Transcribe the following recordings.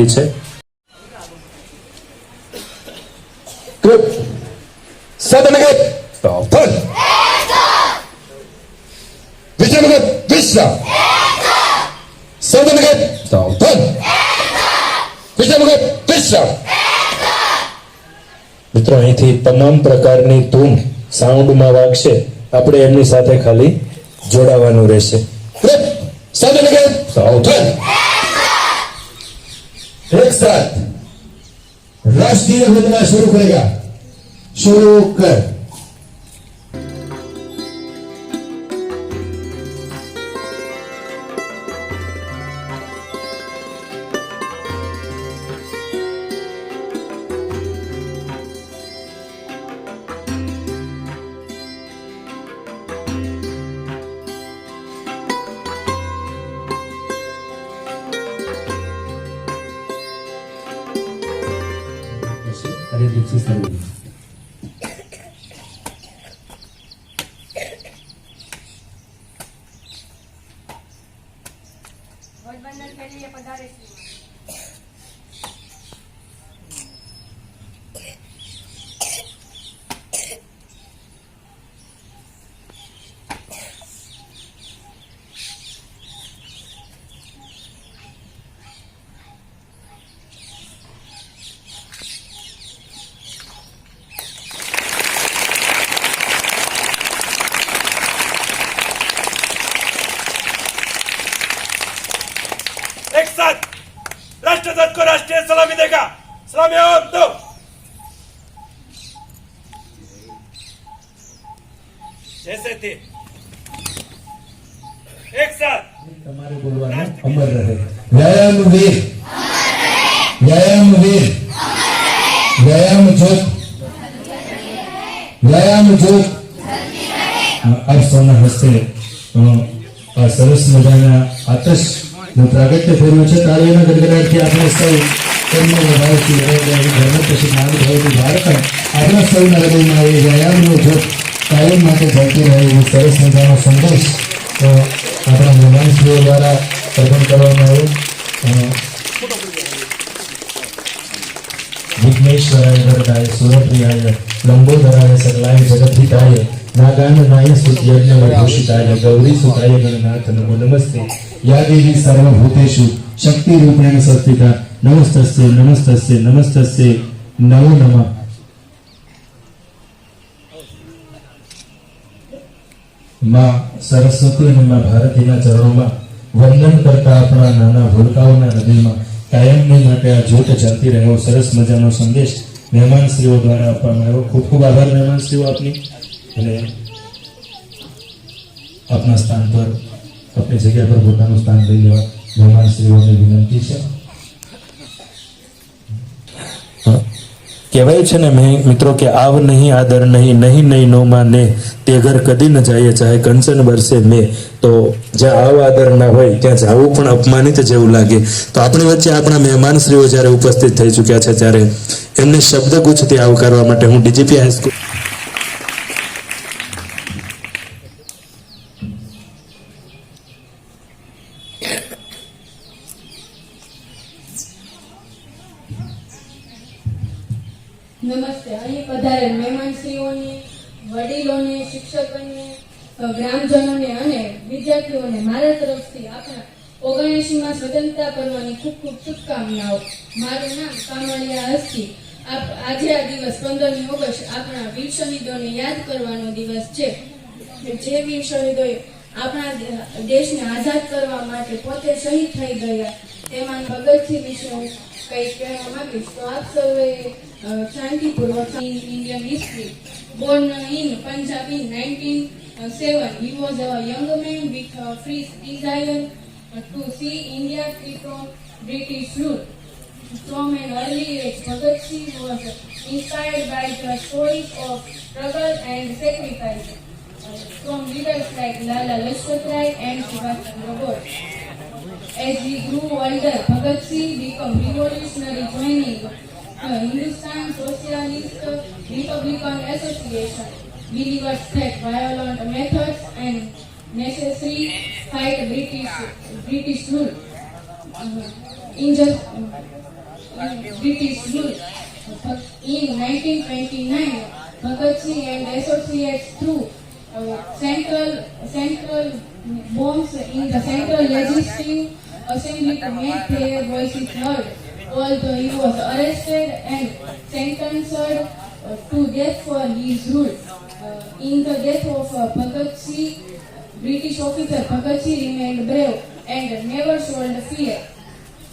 વિનંતી છે Good. Seven again. Turn. Vision again. Vision. Seven again. Turn. Vision again. Vision. મિત્રો અહીંથી તમામ પ્રકારની ધૂમ સાઉન્ડમાં વાગશે આપણે એમની સાથે ખાલી જોડાવાનું રહેશે Good. Seven again. Turn. एक साथ राष्ट्रीय वंदना शुरू करेगा शुरू कर सलामी और दो जैसे थे एक साथ તમારે બોલવાનું અમર રહે व्यायाम वीर व्यायाम वीर व्यायाम ज्योत व्यायाम ज्योत આપ સૌના હસ્તે અ, આ સરસ મજાના આતશ નું પ્રાગટ્ય થયું છે તાળીઓના ગડગડાટથી આપણે સૌ તેમનો વધારથી ધર્મ પછી નાગ ભરેલું ભારત આપણા સૌના હૃદયમાં એ વ્યાયામનો જોત કાયમ માટે ચાલતી રહે એવો સરસ મજાનો સંદેશ અ, આપણા મહેમાનશ્રીઓ દ્વારા અર્પણ કરવામાં આવ્યો અ, વિઘ્નેશ્વરાય વરદાય સુરપ્રિયાય લંબોદરાય સકલાય જગદ્ધિતાય નાગાન નાય સ્તુત્યજ્ઞ વૈભૂષિતાય ગૌરી સુતાય ગણનાથ નમો નમસ્તે યા દેવી સર્વભૂતેષુ શક્તિ રૂપેણ સંસ્થિતા નમસ્તસ્ય નમસ્તસ્ય નમસ્તસ્ય નમો નમઃ માં સરસ્વતી અને માં ભારતીના ચરણોમાં વંદન કરતા આપણા નાના ભૂલકાઓના હૃદયમાં કાયમની માટે આ જોટ ચાલતી રહ્યો સરસ મજાનો સંદેશ મહેમાનશ્રીઓ દ્વારા આપવામાં આવ્યો ખૂબ ખૂબ આભાર મહેમાનશ્રીઓ આપની અને આપના સ્થાન પર આપણી જગ્યા પર પોતાનું સ્થાન લઈ લેવા મહેમાનશ્રીઓને વિનંતી છે કહેવાય છે ને મિત્રો કે આવ નહીં, આદર નહીં નહીં નહીં નોમાં ને તે ઘર કદી ન જાય, ચાહે કંચન બરસે મેં. તો જ્યાં આવ, આદર ના હોય, ત્યાં જવું પણ અપમાનિત જેવું લાગે. તો આપણી વચ્ચે આપણા મહેમાનશ્રીઓ જ્યારે ઉપસ્થિત થઈ ચૂક્યા છે, ત્યારે એમને શબ્દગુચ્છથી આવકારવા માટે હું ડીજીપી હાઈસ્કૂલ નમસ્તે અહીં પધારેલ મહેમાનશ્રીઓને વડીલોને શિક્ષકોને અ, ગ્રામજનોને અને વિદ્યાર્થીઓને મારા તરફથી આપણા ઓગણએંશીમાં સ્વતંત્રતા પર્વની ખૂબ ખૂબ શુભકામનાઓ મારું નામ કામળિયા હસ્તી આપ આજે આ દિવસ પંદરમી ઓગસ્ટ આપણા શહીદોને યાદ કરવાનો દિવસ છે જે વીર શહીદોએ આપણા દેશને આઝાદ કરવા માટે પોતે શહીદ થઈ ગયા, તેમાં ભગતસિંહ વિશે હું કંઈક કહેવા માંગીશ તો આપ સૌએ શાંતિપૂર્વક Indian history born in Punjab in nineteen seven he was a young man with free desire to see India free from British rule. From an early age, Bhagat Singh was inspired by the stories of struggle and sacrifice uh, from leaders like Lala Lajpat Rai and Subhash Chandra Bose. As he grew older, Bhagat Singh became revolutionary, joining the Hindustan Socialist Republican Association. Believers that violent methods and necessary fight British British rule. Uh, in British rule. In 1929, Bhagat Singh and associates through uh, central central bombs in the central legislative assembly to make their voices heard. Although he was arrested and sentenced uh, to death for his rule. Uh, in the death of uh, Bhagat Singh, British officer Bhagat Singh remained brave and never showed fear.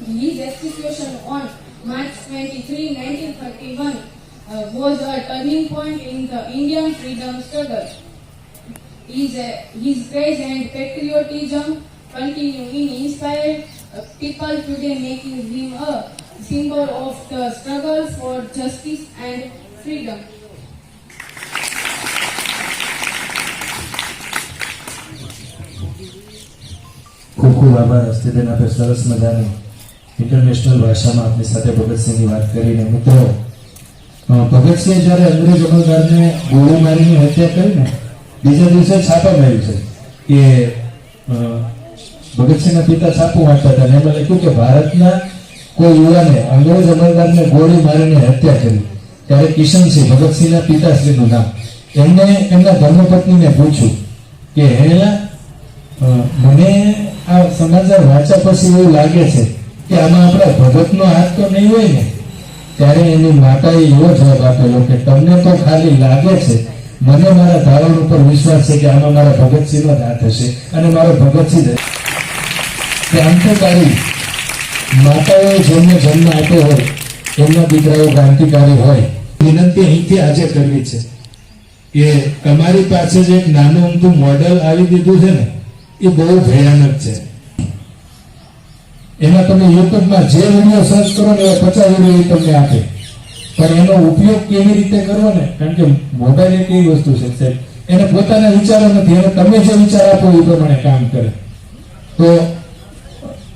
His execution on March 23, 1931 uh, was a turning point in the Indian freedom struggle. His, uh, his courage and patriotism continue in inspire uh, people today making him a symbol of the struggle for justice and freedom. ખૂબ ખૂબ આભાર હસ્તીબેન આપણે સરસ મજાની international ભાષામાં આપની સાથે ભગતસિંહની વાત કરીને મિત્રો ભગતસિંહ જ્યારે અંગ્રેજ અમલદારને ગોળી મારીને હત્યા કરી ને, બીજા દિવસે છાપા માર્યું છે કે ભગતસિંહના પિતા છાપું વાંચતા હતા એમાં લખ્યું કે ભારતના કોઈ યુવાને અંગ્રેજ અમલદારને ગોળી મારીને હત્યા કરી. ત્યારે કિશનસિંહ ભગતસિંહના પિતાશ્રીનું નામ. એમને એમના ધર્મપત્નીને પૂછ્યું કે હેલા મને આ સમાચાર વાંચ્યા પછી એવું લાગે છે કે આમાં આપણા ભગતનો હાથ તો નહીં હોય ને, ત્યારે એની માતાએ એવો જવાબ આપેલો કે તમને તો ખાલી લાગે છે, મને મારા ધારણ ઉપર વિશ્વાસ છે કે આમાં મારા ભગતસિંહનો જ હાથ હશે અને મારો ભગતસિંહ કે તારી માતાઓએ જેમને જન્મ આપ્યો હોય, એમના દીકરાઓ ક્રાંતિકારી હોય, વિનંતી અહીંથી આજે કરવી છે કે તમારી પાસે જે એક નાનું અમથું મોડલ આવી દીધું છે ને, એ બહુ ભયાનક છે. એમાં તમે યુટ્યુબમાં જે વીડિયો સર્ચ કરો ને એવા પચાસ વીડિયો એ તમને આપે. પણ એનો ઉપયોગ કેવી રીતે કરવો ને? કારણ કે મોબાઈલ એક એવી વસ્તુ છે સાહેબ. એને પોતાના વિચારો નથી. એને તમે જે વિચાર આપો એ પ્રમાણે કામ કરે. તો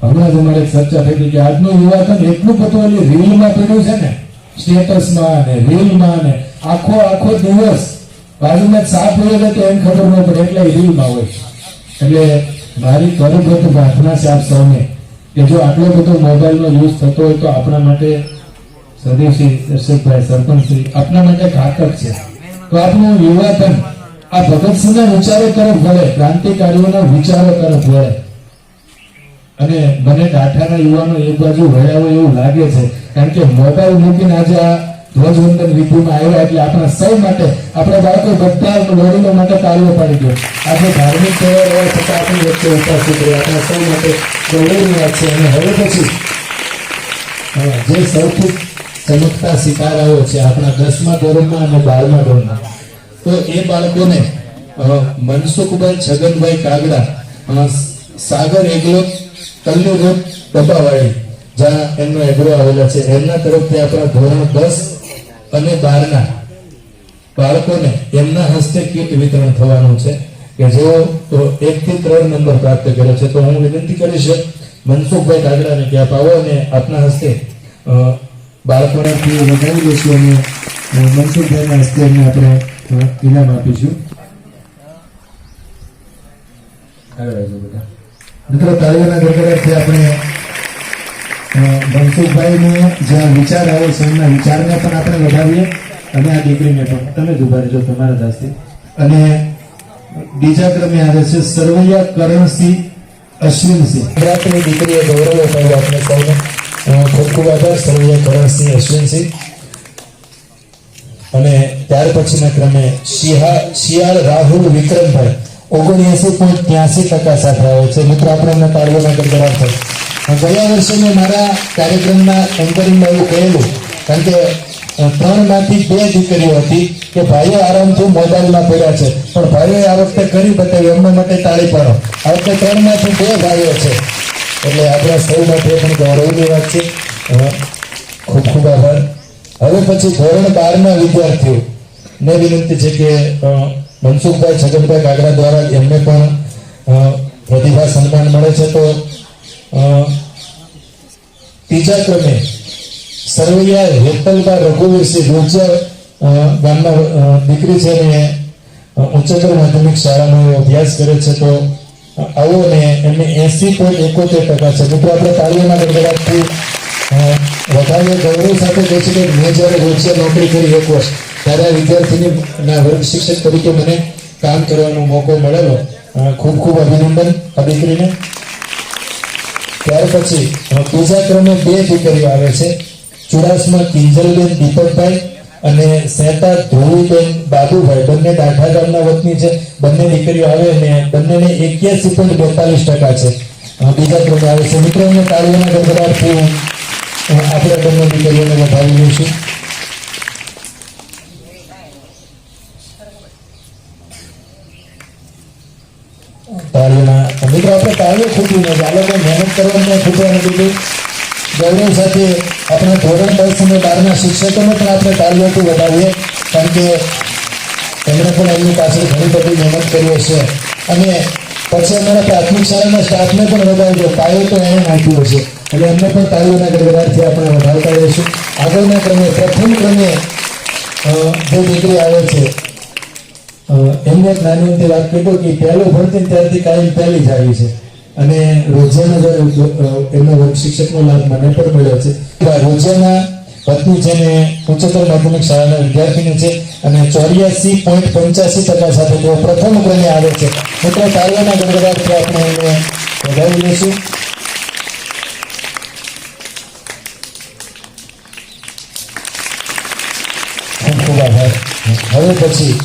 હમણાં જ અમારે ચર્ચા થઈ હતી કે આજનું યુવાધન એટલું બધું એટલે રીલમાં પડ્યું છે ને, સ્ટેટસમાં ને, રીલમાં ને, આખો આખો દિવસ બાજુમાં સાપ હોય તો એમ ખબર ન પડે, એટલે એ રીલમાં હોય. એટલે મારી કરગત પ્રાર્થના છે આપ સૌને. કે જો આટલો બધો મોબાઈલનો યુઝ થતો હોય તો આપણા માટે સદીવશ્રી દર્શકભાઈ સરપંચશ્રી આપણા માટે ઘાતક છે. તો આપણું પણ આ ભગતસિંહના વિચારો તરફ વળે, ક્રાંતિકારીઓના વિચારો તરફ વળે. અને મને ડાઠાના યુવાનો એક બાજુ વળ્યા હોય એવું લાગે છે. કારણ કે મોબાઈલ મૂકીને આજે આ ધ્વજવંદન વિધિમાં આવ્યા એટલે આપણા સૌ માટે, આપણા બાળકો બધા વડીલો માટે તાળીઓ પાડી દો. આજે ધાર્મિક તહેવાર હોવા છતાં આપણી વચ્ચે ઉપસ્થિત રહી આપણા સૌ માટે ગૌરવની વાત છે. અને હવે પછી જે સૌથી ચમકતા સિતારાઓ છે આપણા દસમા ધોરણમાં અને બારમા ધોરણમાં. તો એ બાળકોને મનસુખભાઈ છગનભાઈ કાગડા સાગર એગ્રો કલ્લુ રોડ ડબ્બાવાળી જ્યાં એમનો એગ્રો આવેલા છે. એમના તરફથી આપણા ધોરણ દસ અને બારના બાળકોને એમના હસ્તે કીટ વિતરણ થવાનું છે કે જેઓ એક થી ત્રણ નંબર પ્રાપ્ત કરે છે તો હું વિનંતી કરીશ મનસુખભાઈ કાગડાને કે આપ આવો અને આપના હસ્તે બાળકોને ફી વધારી દઈશું અને મનસુખભાઈના હસ્તે એમને આપણે ઇનામ આપીશું. આગળ બધા. મિત્રો તાલીઓના ગડગડાટથી આપણે અ, મનસુખભાઈને જ્યાં વિચાર આવે છે એમના વિચારને પણ આપણે વધાવીએ અને આ દીકરીને પણ. તમે જ ઊભા રહેજો તમારા દાસથી અને બીજા ક્રમે આવે છે સરવૈયા કરણસિંહ અશ્વિનસિંહ. ગુજરાતની દીકરીએ ગૌરવ અપાવ્યું આપણે સૌને ખૂબ ખૂબ આભાર સરવૈયા કરણસિંહ અશ્વિનસિંહ. અને ત્યાર પછીના ક્રમે શિહા શિયાળ રાહુલ વિક્રમભાઈ. ઓગણએસી પોઈન્ટ ત્યાસી ટકા સાથે આવે છે. મિત્રો આપણે એમને તાળીઓના ગડગડાટ થાય ગયા વર્ષે મેં મારા કાર્યક્રમના એન્કરિંગમાં એવું કહેલું. કારણ કે ત્રણમાંથી બે દીકરીઓ હતી કે ભાઈઓ આરામથી મોબાઈલમાં પડ્યા છે. પણ ભાઈઓએ આ વખતે કરી બતાવ્યું, એમના માટે તાળી પાડો. આ વખતે ત્રણમાંથી બે ભાઈઓ છે. એટલે આપણા સૌ માટે પણ ગૌરવની વાત છે. ખૂબ ખૂબ આભાર. હવે પછી ધોરણ બારના વિદ્યાર્થીઓ. ને વિનંતી છે કે મનસુખભાઈ છગનભાઈ કાગડા દ્વારા એમને પણ પ્રતિભા સન્માન મળે છે. તો ત્રીજા ક્રમે સરવૈયા હેતલબા રઘુવીરસિંહ ગુર્જર ગામના દીકરી છે ને ઉચ્ચતર માધ્યમિક શાળાનો અભ્યાસ કરે છે તો આવો ને એમને એસી પોઈન્ટ એકોતેર ટકા છે. મિત્રો આપણે તાળીઓના ગડગડાટથી અ, વધારે ગૌરવ સાથે કહે છે કે મેં જ્યારે રોજે નોકરી કરી એક વર્ષ ત્યારે આ વિદ્યાર્થીની વર્ગ શિક્ષક તરીકે મને કામ કરવાનો મોકો મળેલો. ખૂબ ખૂબ અભિનંદન આ દીકરીને. ત્યાર પછી બીજા ક્રમે બે દીકરીઓ આવે છે. ચુડાસમા કિંજલબેન દીપકભાઈ અને સેતા ધોળીબેન બાબુભાઈ. બંને દાઠા ગામના વતની છે. બંને દીકરીઓ આવે અને બંનેને એક્યાસી પોઈન્ટ બેતાલીસ ટકા છે. બીજા ક્રમે આવે છે. મિત્રો એમને તાળીઓના ગડગડાટથી આપણે બંને દીકરીઓને વધાવી લઈશું. તાળીઓના મિત્રો આપણે કાર્ય ખૂટ્યું નથી આ લોકો મહેનત કરવાનું ખૂટવા નથી. દીધું ગૌરવ સાથે આપણે ધોરણ દસ અને બારના શિક્ષકોને પણ આપણે કાર્યતું વધાવીએ, કારણ કે એમણે પણ એમની પાછળ ઘણી બધી મહેનત કરી હશે. અને પછી અમારા પ્રાથમિક શાળાના સ્ટાફને પણ વધારજો પાયો તો એને નાખ્યો હશે. એટલે એમને પણ તાલીઓના ગડગડાટથી આપણે વધારતા રહીશું. આગળના ક્રમે, પ્રથમ ક્રમે જે દીકરી આવે છે એમને નાની અમથી વાત કીધું કે પહેલું ભણતી ત્યારથી કાયમ પહેલી જ આવી છે. અને રોજિયાના જો એમનો વર્ગ શિક્ષકનો લાભ મને પણ મળ્યો છે. રોજિયાના પત્ની છે ને ઉચ્ચતર માધ્યમિક શાળાના વિદ્યાર્થીની છે અને ચોર્યાસી પોઈન્ટ પંચ્યાસી ટકા સાથે તેઓ પ્રથમ ક્રમે આવે છે. મિત્રો, તાળીઓના ગણગડાટથી આપણે એમને વધાવી લઈશું. ખૂબ આભાર. હવે પછી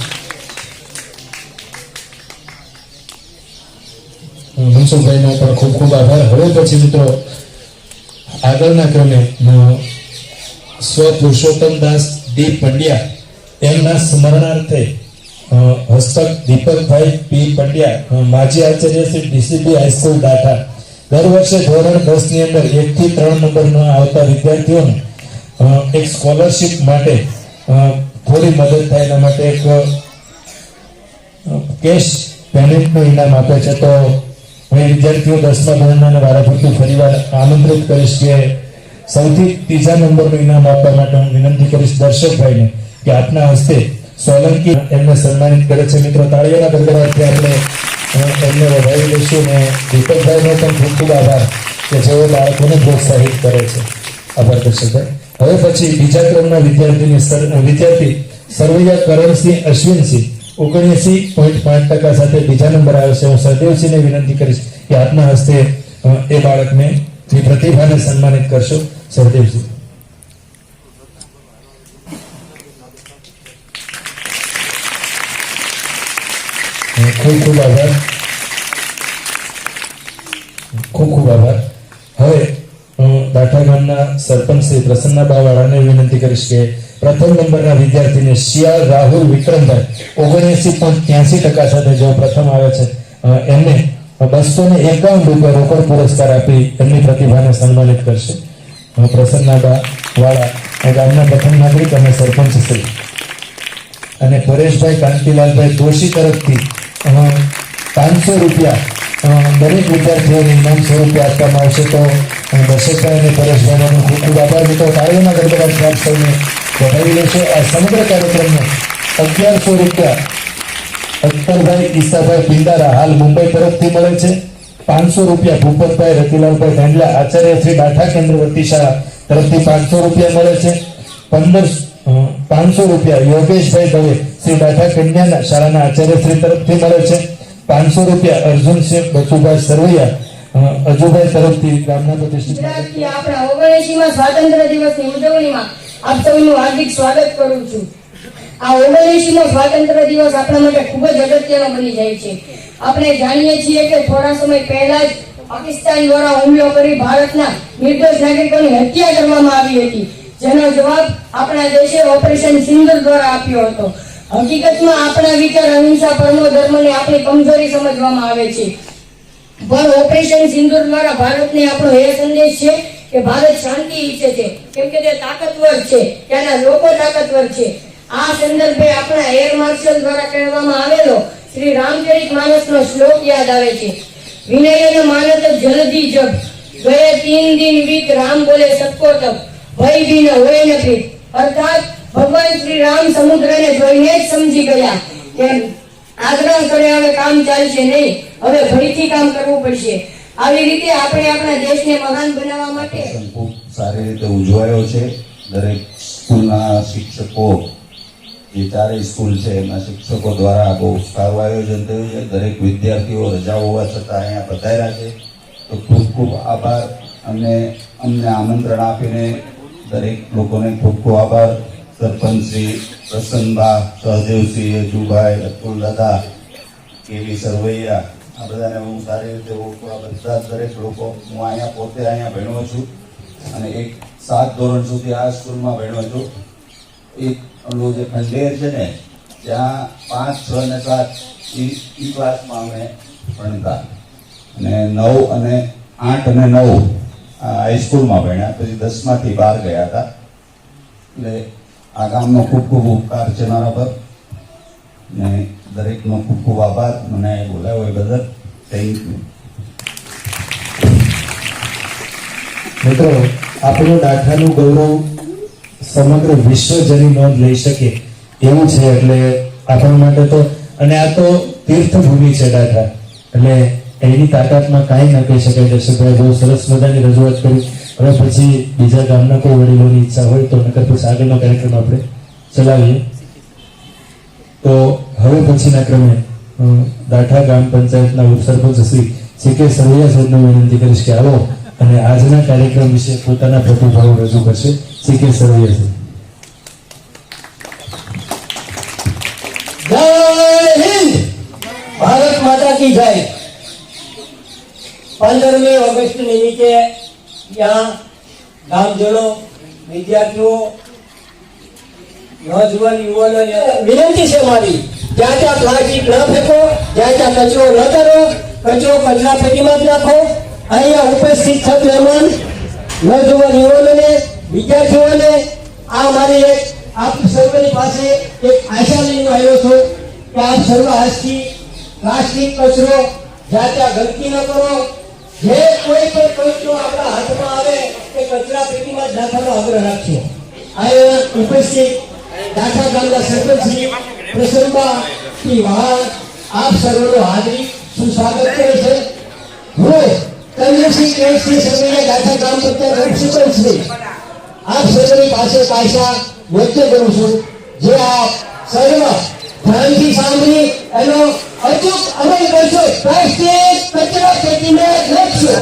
મનસુખભાઈનો પણ ખૂબ ખૂબ આભાર. હવે પછી મિત્રો આગળના ક્રમે સ્વ પુરુષોત્તમ દાસ ડી પંડ્યા એમના સ્મરણાર્થે હસ્તક દીપકભાઈ પી પંડ્યા માજી આચાર્ય શ્રી ડીસીબી હાઈસ્કૂલ દાઠા દર વર્ષે ધોરણ દસની અંદર એક થી ત્રણ નંબરમાં આવતા વિદ્યાર્થીઓને એક સ્કોલરશિપ માટે થોડી મદદ થાય એના માટે એક કેશ પેમેન્ટનું ઇનામ આપે છે. તો હું વિદ્યાર્થીઓ દસમા ધોરણના વારાફરતી ફરીવાર આમંત્રિત કરીશ કે સૌથી ત્રીજા નંબરનું ઇનામ આપવા માટે હું વિનંતી કરીશ દર્શકભાઈને કે આપના હસ્તે સોલંકી એમને સન્માનિત કરે છે. મિત્રો તાળીઓના ગડગડાટથી આપણે એમને વધાવી લઈશું અને દીપકભાઈનો પણ ખૂબ ખૂબ આભાર કે જેઓ બાળકોને પ્રોત્સાહિત કરે છે. આભાર દર્શકભાઈ. હવે પછી બીજા ક્રમના વિદ્યાર્થીની વિદ્યાર્થી સરવૈયા કરણસિંહ અશ્વિનસિંહ ઓગણએસી પોઈન્ટ પાંચ ટકા સાથે બીજા નંબર આવ્યો છે. હું સહદેવસિંહને વિનંતી કરીશ કે આપના હસ્તે એ બાળકને ની પ્રતિભાને સન્માનિત કરશો. સહદેવસિંહ ખૂબ ખૂબ આભાર. ખૂબ ખૂબ આભાર. હવે દાઠા ગામના સરપંચ શ્રી પ્રસન્નાબા વાળાને વિનંતી કરીશ કે પ્રથમ નંબરના વિદ્યાર્થીને શિયાળ રાહુલ વિક્રમભાઈ, ઓગણએસી પોઈન્ટ ત્યાસી ટકા સાથે જેઓ પ્રથમ આવે છે એમને બસો ને એકાવન રૂપિયા રોકડ પુરસ્કાર આપી એમની પ્રતિભાને સન્માનિત કરશે. પ્રસન્નાબા વાળા ગામના પ્રથમ નાગરિક અને સરપંચ શ્રી અને પરેશભાઈ કાંતિલાલભાઈ દોશી તરફથી પાંચસો રૂપિયા દરેક વિદ્યાર્થીઓને ઇનામ સ્વરૂપે આપવામાં આવશે. તો દર્શકભાઈ અને પરેશભાઈનો ખૂબ ખૂબ આભાર. મિત્રો, તાળીઓના ગડગડાટ પ્રાપ્ત થઈને વધાવી છે આ સમગ્ર કાર્યક્રમને અગિયારસો રૂપિયા અખ્તરભાઈ ઈસાભાઈ પિંડારા હાલ મુંબઈ તરફથી મળે છે. પાંચસો રૂપિયા ભૂપતભાઈ રતિલાલભાઈ ગાંડલા આચાર્ય શ્રી કેન્દ્ર કેન્દ્રવર્તી શાળા તરફથી પાંચસો રૂપિયા મળે છે. પંદર પાંચસો રૂપિયા યોગેશભાઈ દવે શ્રી દાઠા કન્યાના શાળાના આચાર્ય શ્રી તરફથી મળે છે. પાંચસો રૂપિયા અર્જુનસિંહ બચુભાઈ સરવૈયા અજુભાઈ તરફથી ગામના પ્રતિષ્ઠિત આપણા ઓગણસી માં સ્વાતંત્ર દિવસની ઉજવણીમાં આપ સૌનું હાર્દિક સ્વાગત કરું છું. આ ઓગણએંશીમો સ્વાતંત્ર્ય દિવસ આપણા માટે ખૂબ જ અગત્યનો બની જાય છે. આપણે જાણીએ છીએ કે થોડા સમય પહેલા જ પાકિસ્તાન દ્વારા હુમલો કરી ભારતના નિર્દોષ નાગરિકોની હત્યા કરવામાં આવી હતી. જેનો જવાબ આપણા દેશે ઓપરેશન સિંદૂર દ્વારા આપ્યો હતો. હકીકતમાં આપણા વિચાર અહિંસા પરમો ધર્મને આપણી કમજોરી સમજવામાં આવે છે. પણ ઓપરેશન સિંદૂર દ્વારા ભારતને આપણો એ સંદેશ છે કે ભારત શાંતિ ઈચ્છે છે. કેમ કે તે તાકતવર છે. ત્યાંના લોકો તાકતવર છે. આ સંદર્ભે આપણા એર માર્શલ દ્વારા કહેવામાં આવેલો શ્રી રામચરિત માનસનો શ્લોક યાદ આવે છે. વિનયન માનત જલદી જપ. ગયે તીન દિન વીત રામ બોલે સબકો તપ. ભય બી ન હોય ન અર્થાત, ભગવાન શ્રી રામ સમુદ્રને જોઈને જ સમજી ગયા. કે આગ્રહ કરે હવે કામ ચાલશે નહીં. હવે ફરીથી કામ કરવું પડશે. આવી રીતે આપણે આપણા દેશને મહાન બનાવવા માટે સારી રીતે ઉજવાયો છે. દરેક સ્કૂલના શિક્ષકો, જે ચારેય સ્કૂલ છે, એના શિક્ષકો દ્વારા બહુ સારું આયોજન થયું છે. દરેક વિદ્યાર્થીઓ રજા હોવા છતાં અહીંયા પધાર્યા છે. તો ખૂબ ખૂબ આભાર અને અમને આમંત્રણ આપીને દરેક લોકોને ખૂબ ખૂબ આભાર. સરપંચ શ્રી પ્રસન્નભા સહદેવસિંહ યજુભાઈ અતુલ દાદા કેવી સરવૈયા આ બધાને હું સારી રીતે આ બધા દરેક લોકો હું અહીંયા પોતે અહીંયા ભણ્યો છું અને એક સાત ધોરણ સુધી આ સ્કૂલમાં ભણ્યો છું. એક ઓલું જે ખંડેર છે ને, ત્યાં પાંચ, છ ને સાત એ ક્લાસમાં અમે ભણતા. અને નવ અને આઠ અને નવ હાઈસ્કૂલમાં ભણ્યા, પછી દસમાંથી બહાર ગયા હતા. એટલે આ ગામનો ખૂબ ખૂબ ઉપકાર છે મારા પર. ને દરેકનો ખૂબ ખૂબ આભાર. મને બોલાવ્યો એ બદલ. થેન્ક યુ મિત્રો, આપણું દાખલાનું ગૌરવ સમગ્ર વિશ્વ જેની નોંધ લઈ શકે એવું છે, એટલે આપણા માટે તો, અને આ તો તીર્થભૂમિ છે દાખલા એટલે એની તાકાતમાં કાંઈ ન કહી શકાય. દર્શકભાઈ બહુ સરસ મજાની રજૂઆત કરી. હવે પછી બીજા ગામના કોઈ વડીલોની ઈચ્છા હોય તો નકર પછી આગળનો કાર્યક્રમ આપણે ચલાવીએ. તો હવે પછીના ક્રમે દાઠા ગ્રામ પંચાયતના ઉપસરપંચ શ્રી સી કે સરવૈયા સાહેબને વિનંતી કરીશ કે આવો અને આજના કાર્યક્રમ વિશે પોતાના પ્રતિભાવો રજૂ કરશે સી કે સરવૈયા સાહેબ. ભારત માતા કી જય! પંદરમી ઓગસ્ટ નિમિત્તે ત્યાં ગામજનો, વિદ્યાર્થીઓ નોજવાન યુવાનોને વિનંતી છે મારી. જ્યાં ત્યાં પ્લાસ્ટિક ન ફેંકો, જ્યાં ત્યાં કચરો ન કરો, કચરો કચરા પેટીમાં જ નાખો. અહીંયા ઉપસ્થિત છત મહેમાન નોજવાન યુવાનોને, વિદ્યાર્થીઓને, આ મારી એક, આપ સર્વની પાસે એક આશા લઈને આવ્યો છું કે આપ સર્વ આજથી પ્લાસ્ટિક, કચરો, જ્યાં ત્યાં ગંદકી ન કરો. જે કોઈ પણ કચરો આપણા હાથમાં આવે, એ કચરા પેટીમાં જ નાખવાનો આગ્રહ રાખજો. અહીંયા ઉપસ્થિત દાખલા ગામના સરપંચ પ્રસંગમાં કે વાળ આપ સર્વનો હાજરી છે. હું કન્યાસિંહ કામ કરતા રક્ષિતલ શ્રી આપ સર્વની પાસે પાછા વ્યક્ત કરું છું. જે આપ સર્વ ધ્યાનથી સાંભળી એનો અચૂક અમલ કરશો. પ્રાયશ્ચિત કચરા પેટીને લખશો